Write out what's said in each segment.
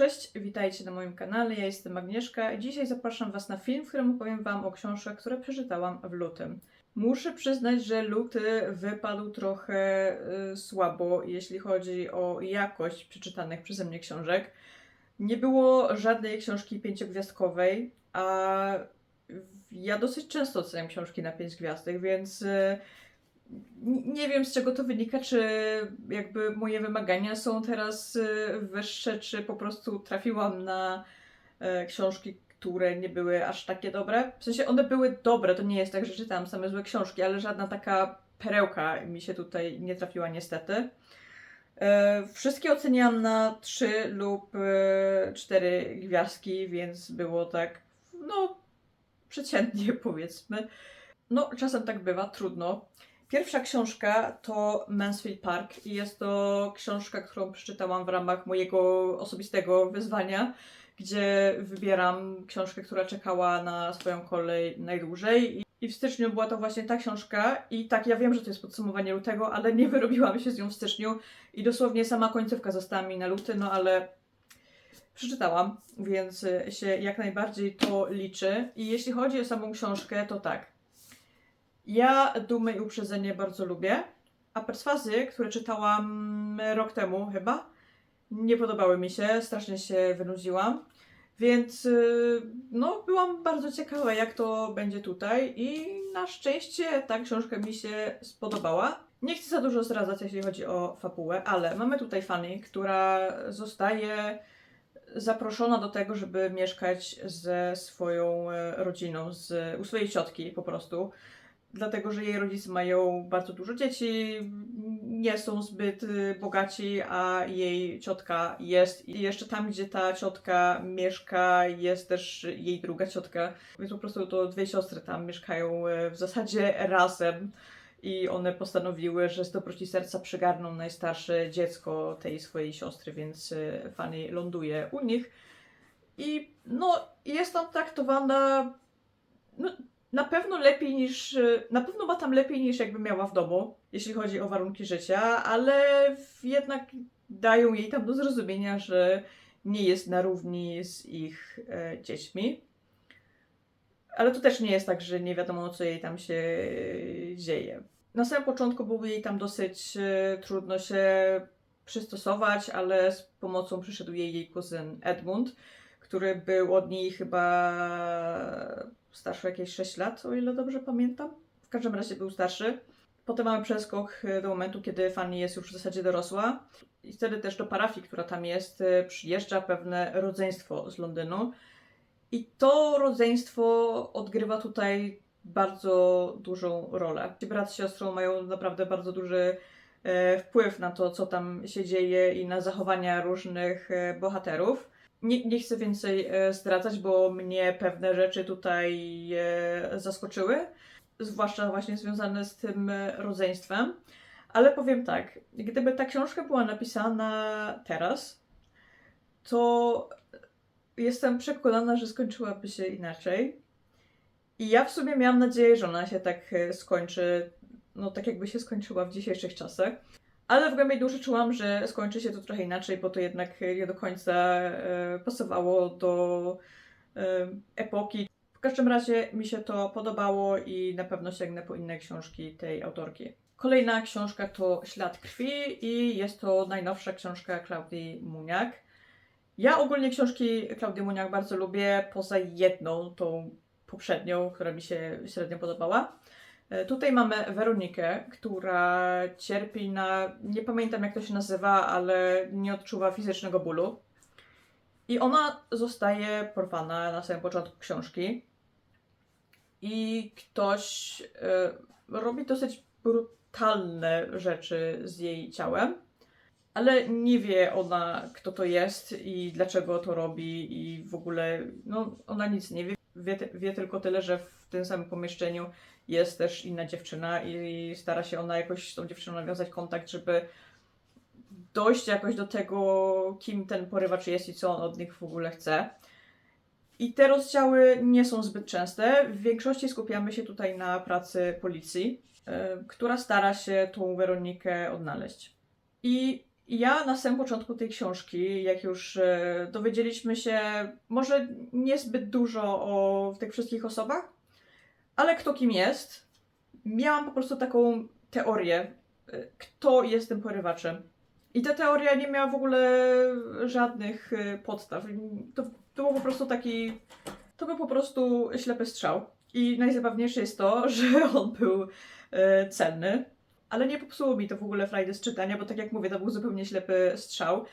Cześć, witajcie na moim kanale. Ja jestem Agnieszka dzisiaj zapraszam Was na film, w którym opowiem Wam o książkach, które przeczytałam w lutym. Muszę przyznać, że luty wypadł trochę y, słabo, jeśli chodzi o jakość przeczytanych przeze mnie książek. Nie było żadnej książki pięciogwiazdkowej, a ja dosyć często oceniam książki na pięć gwiazdek, więc y, nie wiem z czego to wynika, czy jakby moje wymagania są teraz y, wyższe, czy po prostu trafiłam na e, książki, które nie były aż takie dobre. W sensie one były dobre, to nie jest tak, że czytałam same złe książki, ale żadna taka perełka mi się tutaj nie trafiła niestety. E, Wszystkie oceniałam na 3 lub 4 gwiazdki, więc było tak, no, przeciętnie powiedzmy. No, czasem tak bywa, trudno. Pierwsza książka to Mansfield Park i jest to książka, którą przeczytałam w ramach mojego osobistego wyzwania, gdzie wybieram książkę, która czekała na swoją kolej najdłużej. I- w styczniu była to właśnie ta książka i tak, ja wiem, że to jest podsumowanie lutego, ale nie wyrobiłam się z nią w styczniu i dosłownie sama końcówka została mi na luty, no ale przeczytałam, więc się jak najbardziej to liczy. I jeśli chodzi o samą książkę, to tak. Ja Dumę i Uprzedzenie bardzo lubię, a Perswazy, które czytałam rok temu chyba, nie podobały mi się, strasznie się wynudziłam. Więc y, no, byłam bardzo ciekawa, jak to będzie tutaj i na szczęście ta książka mi się spodobała. Nie chcę za dużo zdradzać, jeśli chodzi o fabułę, ale mamy tutaj Fanny, która zostaje zaproszona do tego, żeby mieszkać ze swoją e, rodziną, z, u swojej ciotki po prostu. Dlatego, że jej rodzice mają bardzo dużo dzieci, nie są zbyt y, bogaci, a jej ciotka jest. I jeszcze tam, gdzie ta ciotka mieszka, jest też jej druga ciotka. Więc po prostu to dwie siostry tam mieszkają e, w zasadzie razem. I one postanowiły, że z dobroci serca przygarną najstarsze dziecko tej swojej siostry, więc e, Fanny ląduje u nich. I no, jest tam traktowana no, na pewno lepiej niż. e, Na pewno ma tam lepiej niż jakby miała w domu, jeśli chodzi o warunki życia, ale jednak dają jej tam do zrozumienia, że nie jest na równi z ich e, dziećmi. Ale to też nie jest tak, że nie wiadomo, co jej tam się e, dzieje. Na samym początku było jej tam dosyć e, trudno się przystosować, ale z pomocą przyszedł jej jej kuzyn Edmund, który był od niej chyba starszy jakieś 6 lat, o ile dobrze pamiętam. W każdym razie był starszy. Potem mamy przeskok do momentu, kiedy Fanny jest już w zasadzie dorosła. I wtedy też do parafii, która tam jest, e, przyjeżdża pewne rodzeństwo z Londynu. I to rodzeństwo odgrywa tutaj bardzo dużą rolę. Brat z siostrą mają naprawdę bardzo duży e, wpływ na to, co tam się dzieje i na zachowania różnych e, bohaterów. Nie, nie chcę więcej e, zdradzać, bo mnie pewne rzeczy tutaj e, zaskoczyły, zwłaszcza właśnie związane z tym e, rodzeństwem. Ale powiem tak, gdyby ta książka była napisana teraz, to jestem przekonana, że skończyłaby się inaczej. I ja w sumie miałam nadzieję, że ona się tak skończy, no tak jakby się skończyła w dzisiejszych czasach. Ale w głębi duszy czułam, że skończy się to trochę inaczej, bo to jednak nie do końca e, pasowało do e, epoki. W każdym razie mi się to podobało i na pewno sięgnę po inne książki tej autorki. Kolejna książka to Ślad krwi i jest to najnowsza książka Klaudii Muniak. Ja ogólnie książki Klaudii Muniak bardzo lubię, poza jedną, tą poprzednią, która mi się średnio podobała. E, Tutaj mamy Weronikę, która cierpi na, nie pamiętam jak to się nazywa, ale nie odczuwa fizycznego bólu. I ona zostaje porwana na samym początku książki. I ktoś e, robi dosyć brutalne rzeczy z jej ciałem, ale nie wie ona, kto to jest i dlaczego to robi, i w ogóle, no, ona nic nie wie. Wie, wie tylko tyle, że w tym samym pomieszczeniu jest też inna dziewczyna i stara się ona jakoś z tą dziewczyną nawiązać kontakt, żeby dojść jakoś do tego, kim ten porywacz jest i co on od nich w ogóle chce. I te rozdziały nie są zbyt częste. W większości skupiamy się tutaj na pracy policji, e, która stara się tą Weronikę odnaleźć. I Ja na samym początku tej książki, jak już e, dowiedzieliśmy się może niezbyt dużo o tych wszystkich osobach, ale kto kim jest, miałam po prostu taką teorię, e, kto jest tym porywaczem. I ta teoria nie miała w ogóle żadnych e, podstaw. To, to był po prostu taki. To był po prostu ślepy strzał. I najzabawniejsze jest to, że on był e, cenny, ale nie popsuło mi to w ogóle frajdy z czytania, bo tak jak mówię, to był zupełnie ślepy strzał.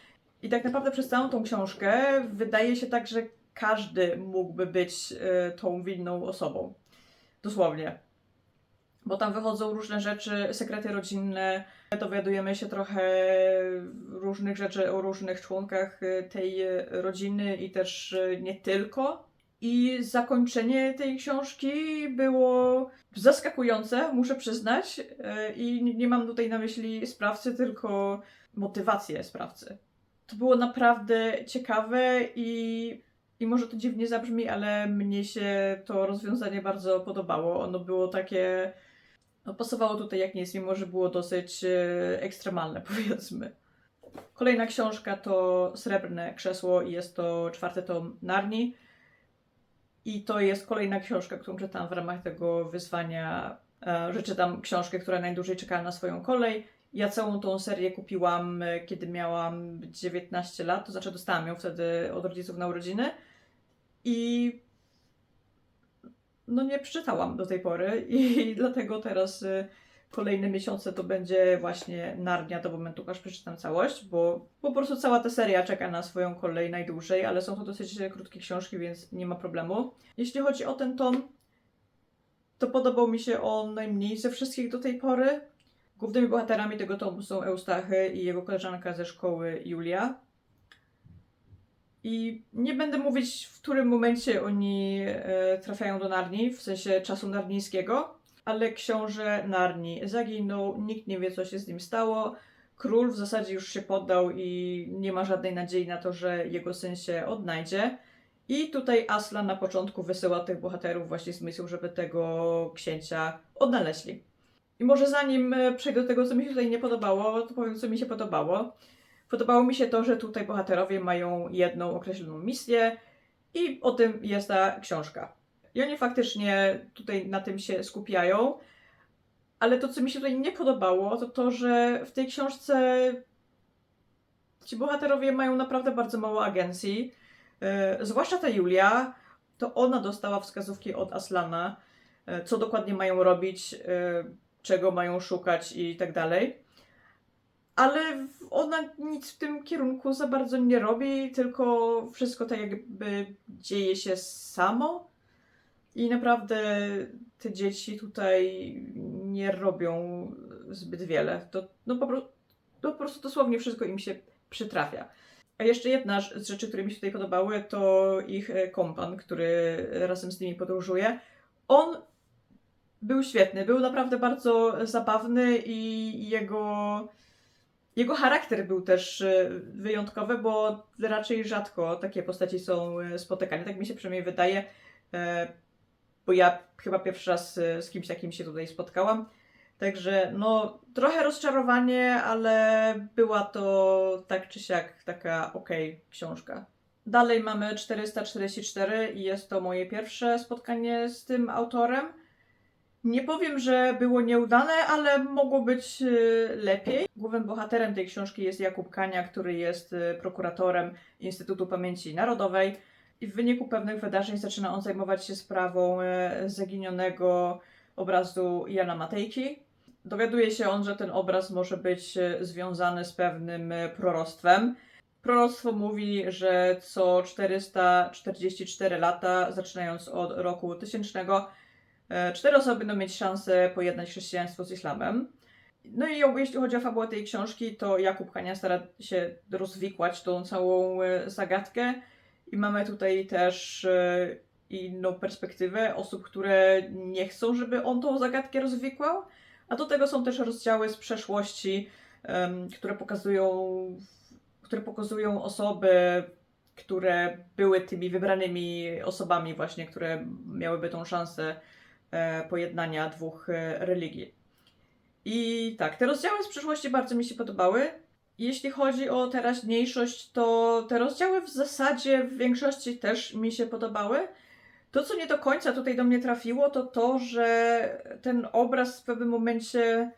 I tak naprawdę przez całą tą książkę wydaje się tak, że każdy mógłby być e, tą winną osobą. Dosłownie. Bo tam wychodzą różne rzeczy, sekrety rodzinne, dowiadujemy się trochę różnych rzeczy o różnych członkach e, tej e, rodziny i też e, nie tylko. I zakończenie tej książki było zaskakujące, muszę przyznać. I nie mam tutaj na myśli sprawcy, tylko motywację sprawcy. To było naprawdę ciekawe i, i może to dziwnie zabrzmi, ale mnie się to rozwiązanie bardzo podobało. Ono było takie. No, pasowało tutaj jak nic, mimo że było dosyć e, ekstremalne, powiedzmy. Kolejna książka to Srebrne Krzesło i jest to czwarty tom Narni. I to jest kolejna książka, którą czytam w ramach tego wyzwania, że czytam książkę, która najdłużej czekała na swoją kolej. Ja całą tą serię kupiłam, e, kiedy miałam 19 lat, to znaczy dostałam ją wtedy od rodziców na urodziny. I no nie przeczytałam do tej pory i dlatego teraz y, kolejne miesiące to będzie właśnie Narnia do momentu, aż przeczytam całość, bo po prostu cała ta seria czeka na swoją kolej najdłużej, ale są to dosyć e, krótkie książki, więc nie ma problemu. Jeśli chodzi o ten tom, to podobał mi się on najmniej ze wszystkich do tej pory. Głównymi bohaterami tego tomu są Eustachy i jego koleżanka ze szkoły Julia. I nie będę mówić, w którym momencie oni e, trafiają do Narni, w sensie czasu narnijskiego, ale książę Narni zaginął, nikt nie wie, co się z nim stało. Król w zasadzie już się poddał i nie ma żadnej nadziei na to, że jego syn się odnajdzie. I tutaj Aslan na początku wysyła tych bohaterów właśnie z myślą, żeby tego księcia odnaleźli. I może zanim e, przejdę do tego, co mi się tutaj nie podobało, to powiem, co mi się podobało. Podobało mi się to, że tutaj bohaterowie mają jedną określoną misję i o tym jest ta książka. I oni faktycznie tutaj na tym się skupiają, ale to, co mi się tutaj nie podobało, to to, że w tej książce ci bohaterowie mają naprawdę bardzo mało agencji. E, zwłaszcza ta Julia, to ona dostała wskazówki od Aslana, e, co dokładnie mają robić, e, czego mają szukać i tak dalej. Ale ona nic w tym kierunku za bardzo nie robi, tylko wszystko tak jakby dzieje się samo. I naprawdę te dzieci tutaj nie robią zbyt wiele. To, no po, to po prostu dosłownie wszystko im się przytrafia. A jeszcze jedna z z rzeczy, które mi się tutaj podobały, to ich e, kompan, który razem z nimi podróżuje. On był świetny, był naprawdę bardzo zabawny i jego, jego charakter był też e, wyjątkowy, bo raczej rzadko takie postaci są e, spotykane. Tak mi się przynajmniej wydaje, e, bo ja chyba pierwszy raz e, z kimś takim się tutaj spotkałam. Także no, trochę rozczarowanie, ale była to tak czy siak taka okej książka. Dalej mamy 444 i jest to moje pierwsze spotkanie z tym autorem. Nie powiem, że było nieudane, ale mogło być y, lepiej. Głównym bohaterem tej książki jest Jakub Kania, który jest y, prokuratorem Instytutu Pamięci Narodowej. I w wyniku pewnych wydarzeń zaczyna on zajmować się sprawą e, zaginionego obrazu Jana Matejki. Dowiaduje się on, że ten obraz może być związany z pewnym proroctwem. Proroctwo mówi, że co 444 lata, zaczynając od roku 1000, e, cztery osoby będą mieć szansę pojednać chrześcijaństwo z islamem. No i jeśli chodzi o fabułę tej książki, to Jakub Kania stara się rozwikłać tą całą e, zagadkę. I mamy tutaj też e, inną perspektywę osób, które nie chcą, żeby on tą zagadkę rozwikłał. A do tego są też rozdziały z przeszłości, które pokazują, które pokazują osoby, które były tymi wybranymi osobami właśnie, które miałyby tą szansę e, pojednania dwóch e, religii. I tak, te rozdziały z przeszłości bardzo mi się podobały. Jeśli chodzi o teraźniejszość, to te rozdziały w zasadzie w większości też mi się podobały. To, co nie do końca tutaj do mnie trafiło, to to, że ten obraz w pewnym momencie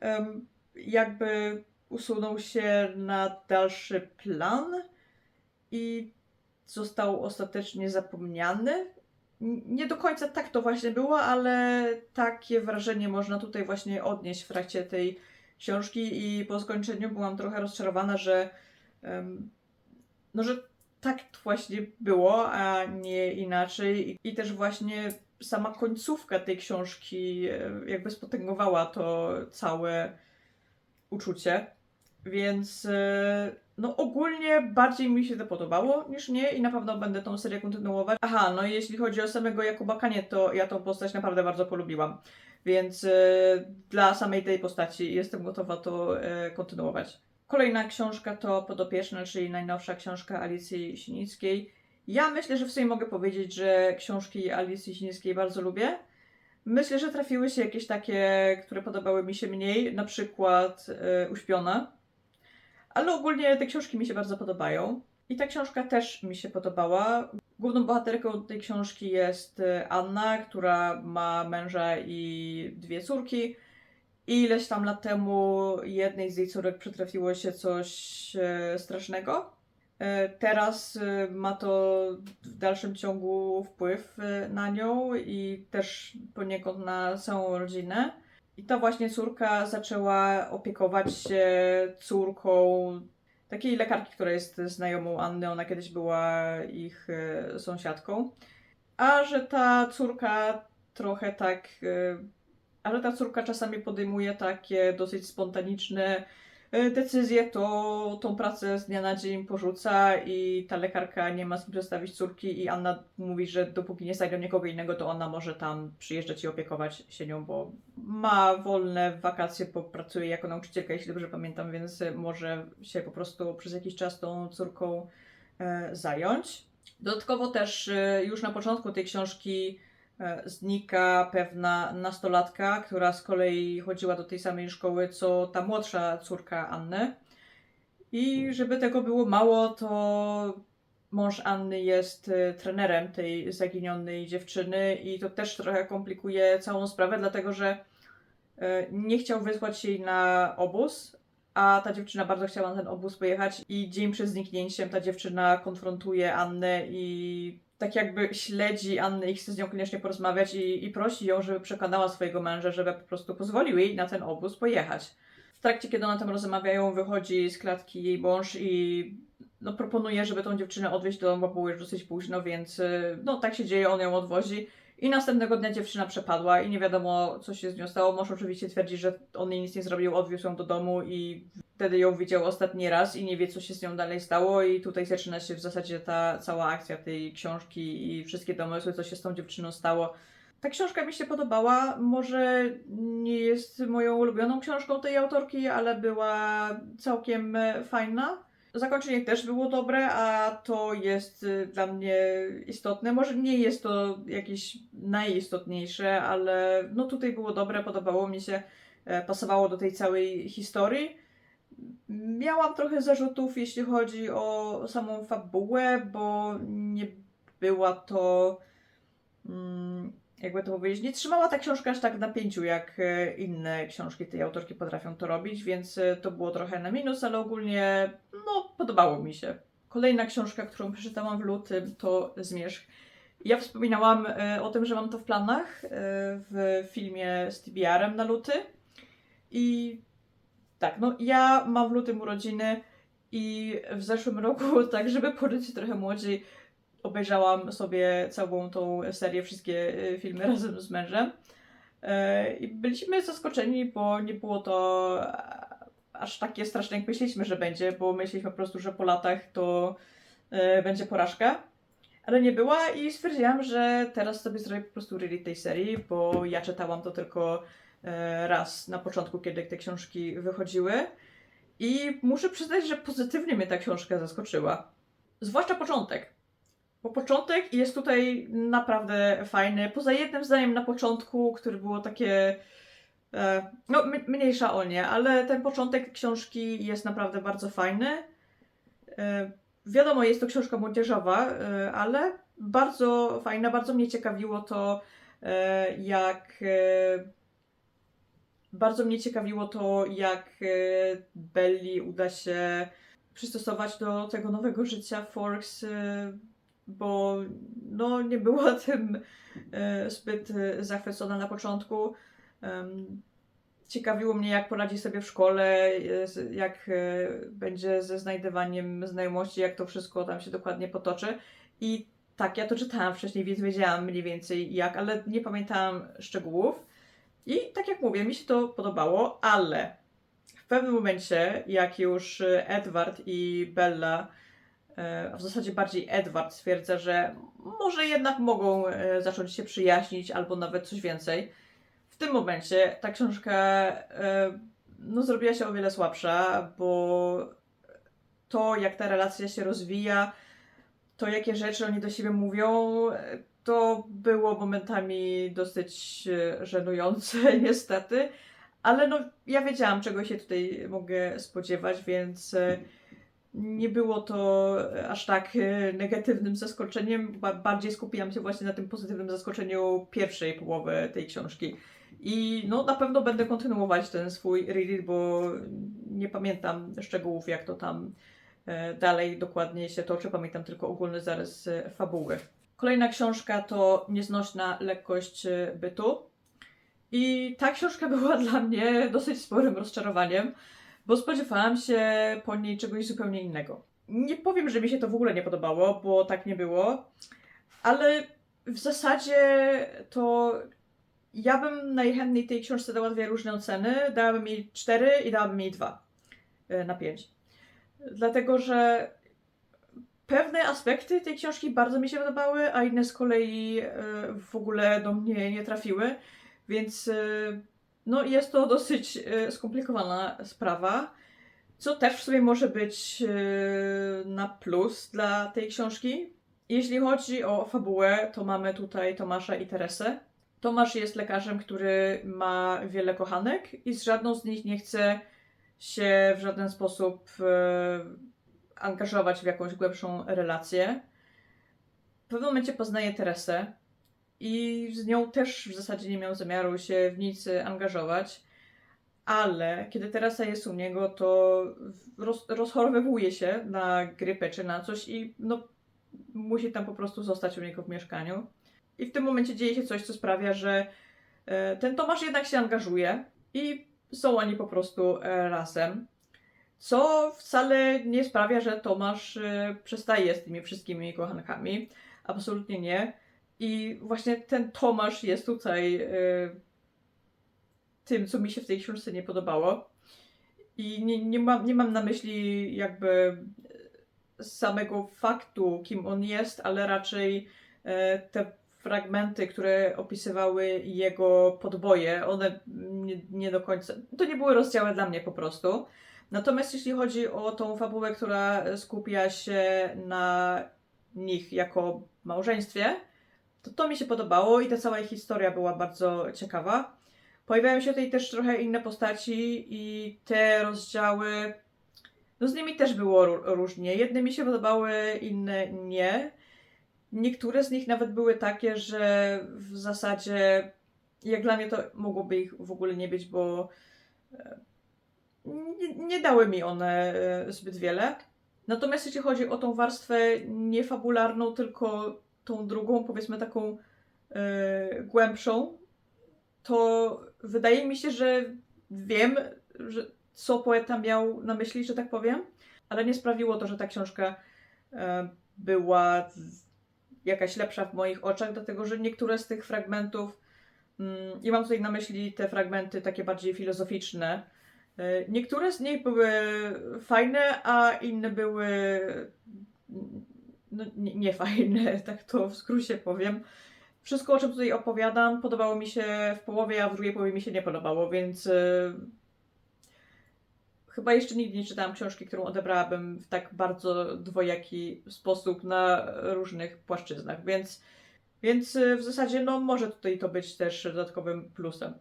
em, jakby usunął się na dalszy plan i został ostatecznie zapomniany. Nie do końca tak to właśnie było, ale takie wrażenie można tutaj właśnie odnieść w trakcie tej książki i po skończeniu byłam trochę rozczarowana, że no, że tak właśnie było, a nie inaczej. I, I też właśnie sama końcówka tej książki e, jakby spotęgowała to całe uczucie. Więc e, no ogólnie bardziej mi się to podobało niż nie i na pewno będę tą serię kontynuować. Aha, no jeśli chodzi o samego Jakuba Kanie, to ja tą postać naprawdę bardzo polubiłam. Więc e, dla samej tej postaci jestem gotowa to e, kontynuować. Kolejna książka to Podopieczna, czyli najnowsza książka Alicji Sinickiej. Ja myślę, że w sumie mogę powiedzieć, że książki Alicji Sinickiej bardzo lubię. Myślę, że trafiły się jakieś takie, które podobały mi się mniej, na przykład e, Uśpiona. Ale ogólnie te książki mi się bardzo podobają. I ta książka też mi się podobała. Główną bohaterką tej książki jest e, Anna, która ma męża i dwie córki. I ileś tam lat temu jednej z jej córek przytrafiło się coś e, strasznego. E, Teraz ma to w dalszym ciągu wpływ na nią i też poniekąd na całą rodzinę. I ta właśnie córka zaczęła opiekować się córką takiej lekarki, która jest znajomą Anny. Ona kiedyś była ich e, sąsiadką. A że ta córka trochę tak. e, A że ta córka czasami podejmuje takie dosyć spontaniczne e, decyzje, to tą pracę z dnia na dzień porzuca i ta lekarka nie ma z kim zostawić córki i Anna mówi, że dopóki nie znajdą nikogo innego, to ona może tam przyjeżdżać i opiekować się nią, bo ma wolne wakacje, bo pracuje jako nauczycielka, jeśli dobrze pamiętam, więc może się po prostu przez jakiś czas tą córką e, zająć. Dodatkowo też e, już na początku tej książki znika pewna nastolatka, która z kolei chodziła do tej samej szkoły, co ta młodsza córka Anny. I żeby tego było mało, to mąż Anny jest e, trenerem tej zaginionej dziewczyny i to też trochę komplikuje całą sprawę, dlatego że e, nie chciał wysłać jej na obóz, a ta dziewczyna bardzo chciała na ten obóz pojechać i dzień przed zniknięciem ta dziewczyna konfrontuje Annę i tak jakby śledzi Annę i chce z nią koniecznie porozmawiać i, i prosi ją, żeby przekonała swojego męża, żeby po prostu pozwolił jej na ten obóz pojechać. W trakcie, kiedy ona tam rozmawiają, wychodzi z klatki jej mąż i no, proponuje, żeby tą dziewczynę odwieźć do domu, bo już dosyć późno, więc y, no tak się dzieje, on ją odwozi. I następnego dnia dziewczyna przepadła i nie wiadomo, co się z nią stało. Mąż oczywiście twierdzi, że on jej nic nie zrobił, odwiózł ją do domu i wtedy ją widział ostatni raz i nie wie, co się z nią dalej stało. I tutaj zaczyna się w zasadzie ta cała akcja tej książki i wszystkie domysły, co się z tą dziewczyną stało. Ta książka mi się podobała. Może nie jest moją ulubioną książką tej autorki, ale była całkiem fajna. Zakończenie też było dobre, a to jest y, dla mnie istotne. Może nie jest to jakieś najistotniejsze, ale no tutaj było dobre, podobało mi się, e, pasowało do tej całej historii. Miałam trochę zarzutów, jeśli chodzi o samą fabułę, bo nie była to, mm, jakby to powiedzieć, nie trzymała ta książka aż tak w napięciu, jak e, inne książki tej autorki potrafią to robić, więc e, to było trochę na minus, ale ogólnie, no, podobało mi się. Kolejna książka, którą przeczytałam w lutym, to Zmierzch. Ja wspominałam e, o tym, że mam to w planach w filmie z TBR-em na luty. I tak, no ja mam w lutym urodziny i w zeszłym roku, tak żeby się trochę młodziej, obejrzałam sobie całą tą serię, wszystkie e, filmy razem z mężem. E, I byliśmy zaskoczeni, bo nie było to aż takie straszne, jak myśleliśmy, że będzie, bo myśleliśmy po prostu, że po latach to e, będzie porażka. Ale nie była i stwierdziłam, że teraz sobie zrobię po prostu reread tej serii, bo ja czytałam to tylko e, raz na początku, kiedy te książki wychodziły. I muszę przyznać, że pozytywnie mnie ta książka zaskoczyła. Zwłaszcza początek. Bo początek jest tutaj naprawdę fajny. Poza jednym zdaniem na początku, które było takie E, no, mniejsza o nie, ale ten początek książki jest naprawdę bardzo fajny. E, wiadomo, jest to książka młodzieżowa, e, ale bardzo fajna, bardzo mnie ciekawiło to, jak. Bardzo mnie ciekawiło to, jak Belli uda się przystosować do tego nowego życia Forks, bo no, nie była tym e, zbyt e, zachwycona na początku. Ciekawiło mnie, jak poradzi sobie w szkole, e, jak będzie ze znajdywaniem znajomości, jak to wszystko tam się dokładnie potoczy. I tak, ja to czytałam wcześniej, więc wiedziałam mniej więcej jak, ale nie pamiętałam szczegółów. I tak jak mówię, mi się to podobało, ale w pewnym momencie, jak już Edward i Bella, a w zasadzie bardziej Edward stwierdza, że może jednak mogą e, zacząć się przyjaźnić albo nawet coś więcej, w tym momencie ta książka e, no, zrobiła się o wiele słabsza, bo to, jak ta relacja się rozwija, to, jakie rzeczy oni do siebie mówią, e, to było momentami dosyć e, żenujące, niestety. Ale no, ja wiedziałam, czego się tutaj mogę spodziewać, więc e, nie było to aż tak e, negatywnym zaskoczeniem. Ba- bardziej skupiłam się właśnie na tym pozytywnym zaskoczeniu pierwszej połowy tej książki. I no, na pewno będę kontynuować ten swój reread, bo nie pamiętam szczegółów, jak to tam e, dalej dokładnie się toczy. Pamiętam tylko ogólny zarys e, fabuły. Kolejna książka to Nieznośna lekkość e, bytu. I ta książka była dla mnie dosyć sporym rozczarowaniem, bo spodziewałam się po niej czegoś zupełnie innego. Nie powiem, że mi się to w ogóle nie podobało, bo tak nie było, ale w zasadzie to ja bym najchętniej tej książce dała dwie różne oceny. Dałabym jej 4 i dałabym jej 2 na 5. Dlatego, że pewne aspekty tej książki bardzo mi się podobały, a inne z kolei e, w ogóle do mnie nie trafiły. Więc e, no, jest to dosyć e, skomplikowana sprawa, co też w sumie może być e, na plus dla tej książki. Jeśli chodzi o fabułę, to mamy tutaj Tomasza i Teresę. Tomasz jest lekarzem, który ma wiele kochanek i z żadną z nich nie chce się w żaden sposób e, angażować w jakąś głębszą relację. W pewnym momencie poznaje Teresę i z nią też w zasadzie nie miał zamiaru się w nic angażować, ale kiedy Teresa jest u niego, to roz, się na grypę czy na coś i no, musi tam po prostu zostać u niego w mieszkaniu. I w tym momencie dzieje się coś, co sprawia, że e, ten Tomasz jednak się angażuje i są oni po prostu e, razem. Co wcale nie sprawia, że Tomasz e, przestaje z tymi wszystkimi kochankami. Absolutnie nie. I właśnie ten Tomasz jest tutaj e, tym, co mi się w tej książce nie podobało. I nie, nie, mam, nie mam na myśli jakby samego faktu, kim on jest, ale raczej e, te fragmenty, które opisywały jego podboje, one nie, nie do końca. To nie były rozdziały dla mnie po prostu. Natomiast jeśli chodzi o tą fabułę, która skupia się na nich jako małżeństwie, to to mi się podobało i ta cała ich historia była bardzo ciekawa. Pojawiają się tutaj też trochę inne postaci i te rozdziały, no z nimi też było ró- różnie. Jedne mi się podobały, inne nie. Niektóre z nich nawet były takie, że w zasadzie jak dla mnie to mogłoby ich w ogóle nie być, bo e, nie, nie dały mi one e, zbyt wiele. Natomiast jeśli chodzi o tą warstwę nie fabularną, tylko tą drugą, powiedzmy taką e, głębszą, to wydaje mi się, że wiem, że co poeta miał na myśli, że tak powiem, ale nie sprawiło to, że ta książka e, była jakaś lepsza w moich oczach, dlatego że niektóre z tych fragmentów, mm, i mam tutaj na myśli te fragmenty takie bardziej filozoficzne, e, niektóre z nich były fajne, a inne były no, nie, niefajne, tak to w skrócie powiem. Wszystko, o czym tutaj opowiadam, podobało mi się w połowie, a w drugiej połowie mi się nie podobało, więc e, chyba jeszcze nigdy nie czytałam książki, którą odebrałabym w tak bardzo dwojaki sposób na różnych płaszczyznach, więc, więc e, w zasadzie no, może tutaj to być też dodatkowym plusem.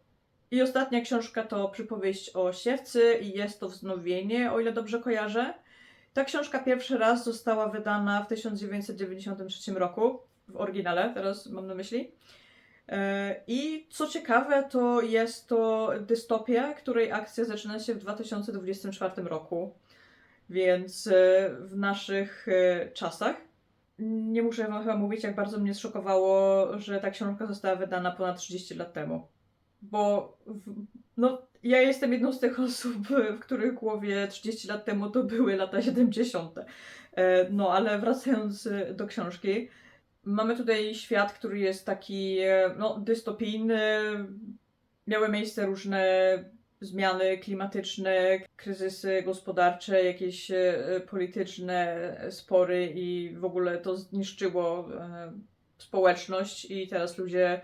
I ostatnia książka to Przypowieść o siewcy i jest to wznowienie, o ile dobrze kojarzę. Ta książka pierwszy raz została wydana w 1993 roku, w oryginale, teraz mam na myśli. E, I co ciekawe, to jest to dystopia, której akcja zaczyna się w 2024 roku, więc e, w naszych e, czasach. Nie muszę Wam chyba mówić, jak bardzo mnie zszokowało, że ta książka została wydana ponad 30 lat temu. Bo no, ja jestem jedną z tych osób, w których głowie 30 lat temu to były lata 70. E, No, ale wracając e, do książki, mamy tutaj świat, który jest taki e, no, dystopijny. Miały miejsce różne zmiany klimatyczne, kryzysy gospodarcze, jakieś polityczne spory i w ogóle to zniszczyło społeczność i teraz ludzie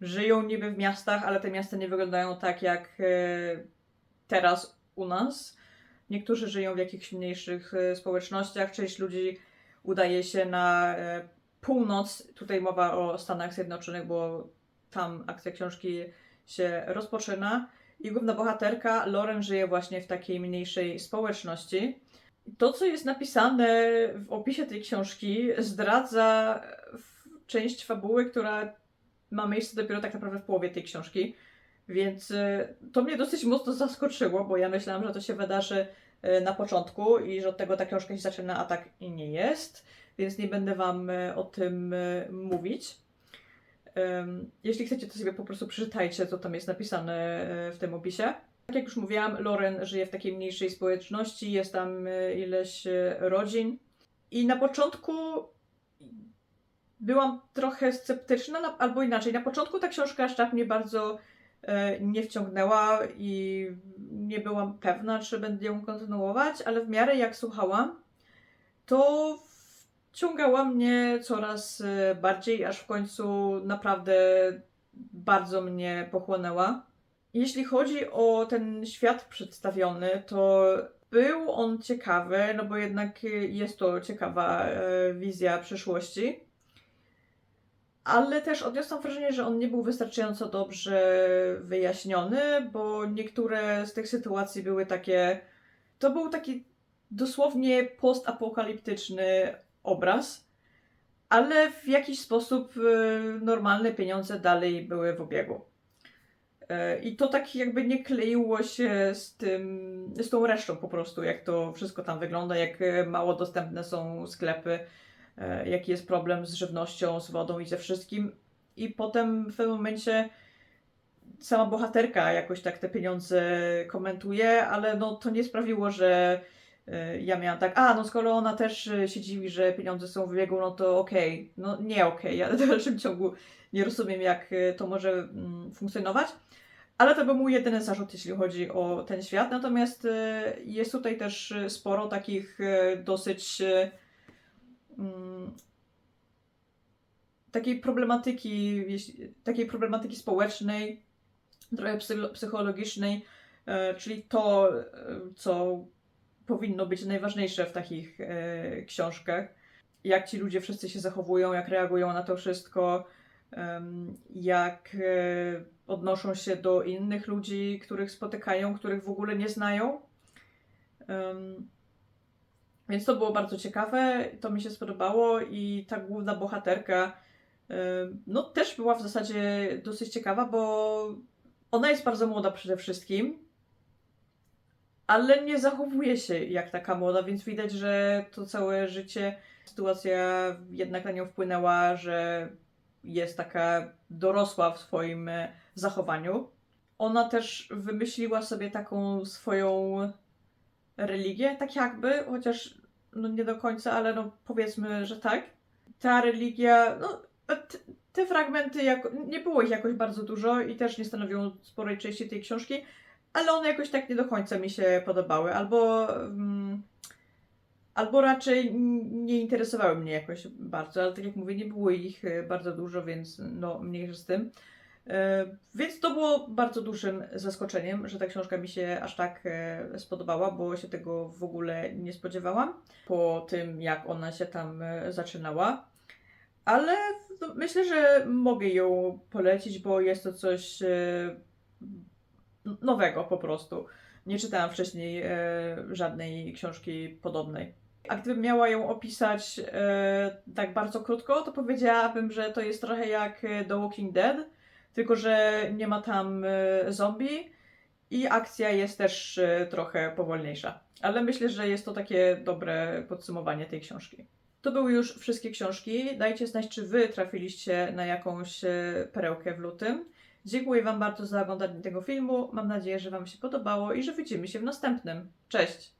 żyją niby w miastach, ale te miasta nie wyglądają tak jak e, teraz u nas. Niektórzy żyją w jakichś mniejszych e, społecznościach, część ludzi udaje się na e, północ. Tutaj mowa o Stanach Zjednoczonych, bo tam akcja książki się rozpoczyna. I główna bohaterka Lauren żyje właśnie w takiej mniejszej społeczności. To, co jest napisane w opisie tej książki, zdradza część fabuły, która ma miejsce dopiero tak naprawdę w połowie tej książki. Więc y, to mnie dosyć mocno zaskoczyło, bo ja myślałam, że to się wydarzy y, na początku i że od tego ta książka się zaczyna, a tak i nie jest. Więc nie będę Wam y, o tym mówić. Jeśli chcecie, to sobie po prostu przeczytajcie, co tam jest napisane w tym opisie. Tak jak już mówiłam, Lauren żyje w takiej mniejszej społeczności, jest tam ileś rodzin. I na początku byłam trochę sceptyczna, na- albo inaczej. Na początku ta książka aż tak mnie bardzo e, nie wciągnęła i nie byłam pewna, czy będę ją kontynuować, ale w miarę jak słuchałam, to wciągała mnie coraz e, bardziej, aż w końcu naprawdę bardzo mnie pochłonęła. Jeśli chodzi o ten świat przedstawiony, to był on ciekawy, no bo jednak jest to ciekawa e, wizja przyszłości. Ale też odniosłam wrażenie, że on nie był wystarczająco dobrze wyjaśniony, bo niektóre z tych sytuacji były takie. To był taki dosłownie postapokaliptyczny obraz, ale w jakiś sposób e, normalne pieniądze dalej były w obiegu. E, I to tak jakby nie kleiło się z tym, z tą resztą po prostu, jak to wszystko tam wygląda, jak e, mało dostępne są sklepy, jaki jest problem z żywnością, z wodą i ze wszystkim. I potem w pewnym momencie sama bohaterka jakoś tak te pieniądze komentuje, ale no to nie sprawiło, że e, ja miałam tak, a no skoro ona też e, się dziwi, że pieniądze są w biegu, no to okej. No nie okej, ja w dalszym ciągu nie rozumiem, jak e, to może mm, funkcjonować. Ale to był mój jedyny zarzut, jeśli chodzi o ten świat. Natomiast e, jest tutaj też e, sporo takich e, dosyć e, takiej problematyki, takiej problematyki społecznej, trochę psycho- psychologicznej, e, czyli to, e, co powinno być najważniejsze w takich e, książkach. Jak ci ludzie wszyscy się zachowują, jak reagują na to wszystko, jak odnoszą się do innych ludzi, których spotykają, których w ogóle nie znają. Więc to było bardzo ciekawe, to mi się spodobało i ta główna bohaterka em, no też była w zasadzie dosyć ciekawa, bo ona jest bardzo młoda przede wszystkim, ale nie zachowuje się jak taka młoda, więc widać, że to całe życie, sytuacja jednak na nią wpłynęła, że jest taka dorosła w swoim e, zachowaniu. Ona też wymyśliła sobie taką swoją religię, tak jakby, chociaż no nie do końca, ale no powiedzmy, że tak. Ta religia, no te fragmenty jako, nie było ich jakoś bardzo dużo i też nie stanowią sporej części tej książki, ale one jakoś tak nie do końca mi się podobały, albo mm, albo raczej nie interesowały mnie jakoś bardzo, ale tak jak mówię, nie było ich e, bardzo dużo, więc no mniejsza z tym. E, Więc to było bardzo dużym zaskoczeniem, że ta książka mi się aż tak e, spodobała, bo się tego w ogóle nie spodziewałam po tym, jak ona się tam e, zaczynała. Ale no, myślę, że mogę ją polecić, bo jest to coś nowego po prostu. Nie czytałam wcześniej żadnej książki podobnej. A gdybym miała ją opisać tak bardzo krótko, to powiedziałabym, że to jest trochę jak The Walking Dead, tylko że nie ma tam e, zombie i akcja jest też e, trochę powolniejsza. Ale myślę, że jest to takie dobre podsumowanie tej książki. To były już wszystkie książki. Dajcie znać, czy Wy trafiliście na jakąś e, perełkę w lutym. Dziękuję Wam bardzo za oglądanie tego filmu. Mam nadzieję, że Wam się podobało i że widzimy się w następnym. Cześć!